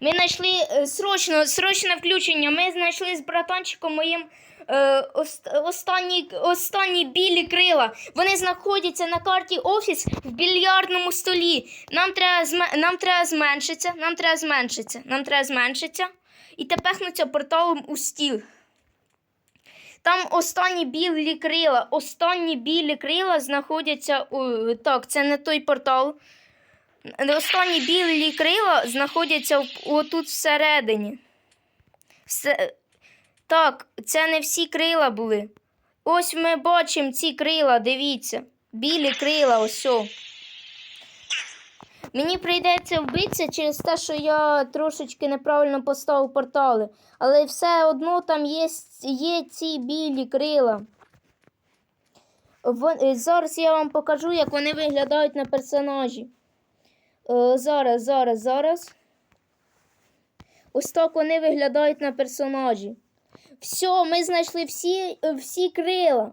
Ми знайшли е, срочно, срочне включення. Ми знайшли з братанчиком моїм е, ост- останні, останні білі крила. Вони знаходяться на карті офіс в більярдному столі. Нам треба, нам треба зменшитися, нам треба зменшитися, нам треба зменшитися і тепехнутися порталом у стіл. Там останні білі крила. Останні білі крила знаходяться у. Так, це не той портал. Останні білі крила знаходяться отут всередині. Все... Так, це не всі крила були. Ось ми бачимо ці крила, дивіться. Білі крила, ось. Мені прийдеться вбитися через те, що я трошечки неправильно поставив портали. Але все одно там є, є ці білі крила. Вон- е, Зараз я вам покажу, як вони виглядають на персонажі. Е, зараз, зараз, зараз. Ось так вони виглядають на персонажі. Все, ми знайшли всі, всі крила.